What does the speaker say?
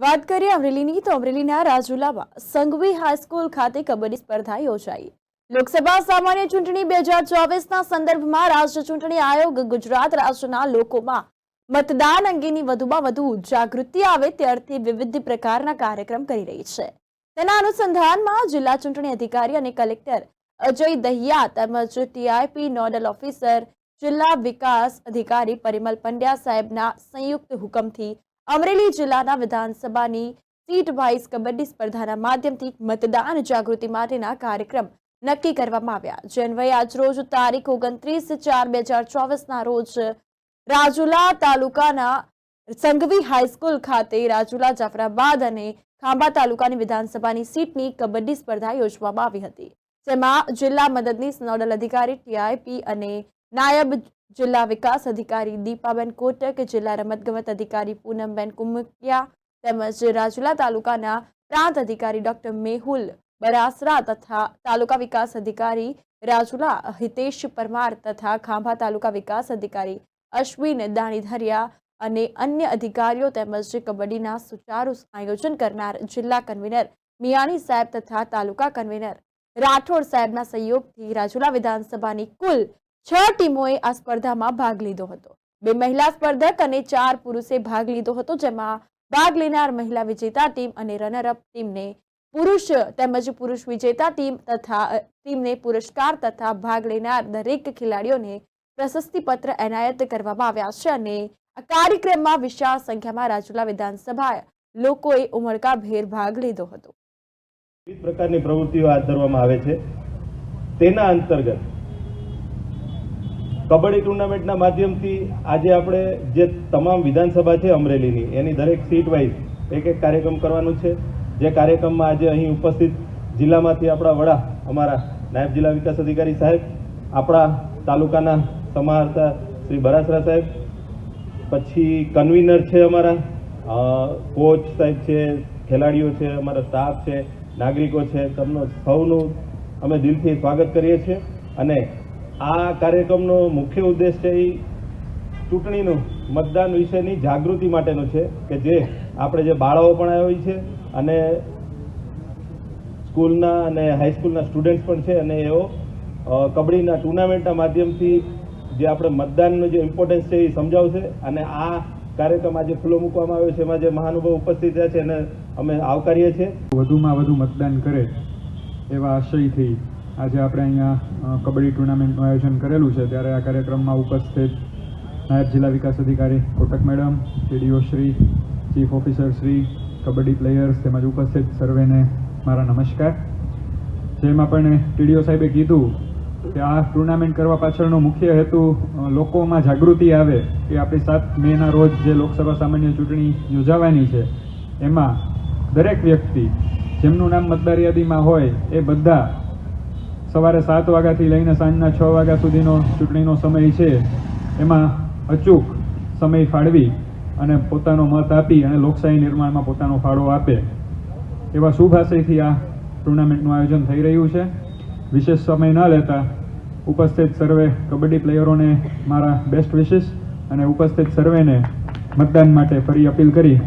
વાત કરીએ અમરેલીની તો અમરેલીના રાજુલામાં સંઘવી હાઈસ્કૂલ ખાતે કબડ્ડી સ્પર્ધા યોજાઈ. લોકસભા સામાન્ય ચૂંટણી બે હજાર સંદર્ભમાં રાજ્ય ચૂંટણી આયોગ ગુજરાત રાજ્યના લોકોમાં મતદાન અંગેની વધુમાં વધુ જાગૃતિ આવે તે વિવિધ પ્રકારના કાર્યક્રમ કરી રહી છે. તેના અનુસંધાનમાં જિલ્લા ચૂંટણી અધિકારી અને કલેક્ટર અજય દહિયા તેમજ ટીઆઈપી નોડલ ઓફિસર જિલ્લા વિકાસ અધિકારી પરિમલ પંડ્યા સાહેબના સંયુક્ત હુકમથી અમરેલી જિલ્લાના વિધાનસભાની સીટ વાઇઝ કબડ્ડી સ્પર્ધાના માધ્યમથી મતદાન જાગૃતિ માટેના કાર્યક્રમ નક્કી કરવામાં આવ્યા. જે અન્વયે આજરોજ તારીખ ઓગણત્રીસ ચાર બે હજાર ચોવીસના રોજ રાજુલા તાલુકાના સંઘવી હાઈસ્કૂલ ખાતે રાજુલા જાફરાબાદ અને ખાંભા તાલુકાની વિધાનસભાની સીટની કબડ્ડી સ્પર્ધા યોજવામાં આવી હતી. જેમાં જિલ્લા મદદનીશ નોડલ અધિકારી ટીઆઈપી અને નાયબ જિલ્લા વિકાસ અધિકારી દીપાબેન કોટક, જિલ્લા રમતગમત અધિકારી પૂનમબેન કુમકિયા તેમજ રાજુલા તાલુકાના પ્રાંત અધિકારી ડોક્ટર મેહુલ બરાસરા તથા તાલુકા વિકાસ અધિકારી રાજુલા હિતેશ પરમાર તથા ખાંભા તાલુકા વિકાસ અધિકારી અશ્વિન દાણીધરિયા અને અન્ય અધિકારીઓ તેમજ કબડ્ડીના સુચારુ આયોજન કરનાર જિલ્લા કન્વીનર મિયાણી સાહેબ તથા તાલુકા કન્વીનર રાઠોડ સાહેબના સહયોગથી રાજુલા વિધાનસભાની કુલ છ ટીમોએ આ સ્પર્ધામાં ભાગ લીધો હતો. બે મહિલા સ્પર્ધક અને ચાર પુરુષે ભાગ લીધો હતો, જેમાં ભાગ લેનાર મહિલા વિજેતા ટીમ અને રનરઅપ ટીમને પુરુષ તેમજ પુરુષ વિજેતા ટીમ તથા ટીમને પુરસ્કાર તથા ભાગ લેનાર દરેક ખેલાડીઓને પ્રશસ્તિપત્ર એનાયત કરવામાં આવ્યા છે અને આ કાર્યક્રમમાં વિશાળ સંખ્યામાં રાજુલા વિધાનસભા લોકોએ ઉમળકાભેર ભાગ લીધો હતો. વિવિધ પ્રકારની પ્રવૃત્તિઓ હાથ ધરવામાં આવે છે. તેના અંતર્ગત કબડ્ડી ટુર્નામેન્ટના માધ્યમથી આજે આપણે જે તમામ વિધાનસભા છે અમરેલીની, એની દરેક સીટ વાઇઝ એક એક કાર્યક્રમ કરવાનું છે. જે કાર્યક્રમમાં આજે અહીં ઉપસ્થિત જિલ્લામાંથી આપણા વડા, અમારા નાયબ જિલ્લા વિકાસ અધિકારી સાહેબ, આપણા તાલુકાના સમાહર્તા શ્રી બરાસરા સાહેબ, પછી કન્વીનર છે અમારા કોચ સાહેબ છે, ખેલાડીઓ છે, અમારા સ્ટાફ છે, નાગરિકો છે, તેમનો સૌનું અમે દિલથી સ્વાગત કરીએ છીએ. અને આ કાર્યક્રમનો મુખ્ય ઉદ્દેશ છે એ ચૂંટણીનું મતદાન વિશેની જાગૃતિ માટેનું છે કે જે આપણે જે બાળાઓ પણ આવી છે અને સ્કૂલના અને હાઈસ્કૂલના સ્ટુડન્ટ્સ પણ છે અને એઓ કબડ્ડીના ટુર્નામેન્ટના માધ્યમથી જે આપણે મતદાનનું જે ઇમ્પોર્ટન્સ છે એ સમજાવશે અને આ કાર્યક્રમ આજે ખુલ્લો મૂકવામાં આવ્યો છે. એમાં જે મહાનુભાવ ઉપસ્થિત થયા છે એને અમે આવકારીએ છીએ. વધુમાં વધુ મતદાન કરે એવા આશયથી આજે આપણે અહીંયા કબડ્ડી ટુર્નામેન્ટનું આયોજન કરેલું છે. ત્યારે આ કાર્યક્રમમાં ઉપસ્થિત નાયબ જિલ્લા વિકાસ અધિકારી Kotak madam TDO Shri chief officer Shri, kabaddi players તેમજ ઉપસ્થિત સર્વેને મારા નમસ્કાર. જેમાં પણ ટીડીઓ સાહેબે કીધું કે આ ટુર્નામેન્ટ કરવા પાછળનો મુખ્ય હેતુ લોકોમાં જાગૃતિ આવે કે આપણી સાત મેના રોજ જે લોકસભા સામાન્ય ચૂંટણી યોજાવાની છે, એમાં દરેક વ્યક્તિ જેમનું નામ મતદાર યાદીમાં હોય એ બધા સવારે સાત વાગ્યાથી લઈને સાંજના છ વાગ્યા સુધીનો ચૂંટણીનો સમય છે. એમાં અચૂક સમય ફાળવી અને પોતાનો મત આપી અને લોકશાહી નિર્માણમાં પોતાનો ફાળો આપે. એવા શુભ આશયથી આ ટુર્નામેન્ટનું આયોજન થઈ રહ્યું છે. વિશેષ સમય ન લેતા ઉપસ્થિત સર્વે કબડ્ડી પ્લેયરોને મારા બેસ્ટ વિશેષ અને ઉપસ્થિત સર્વેને મતદાન માટે ફરી અપીલ કરી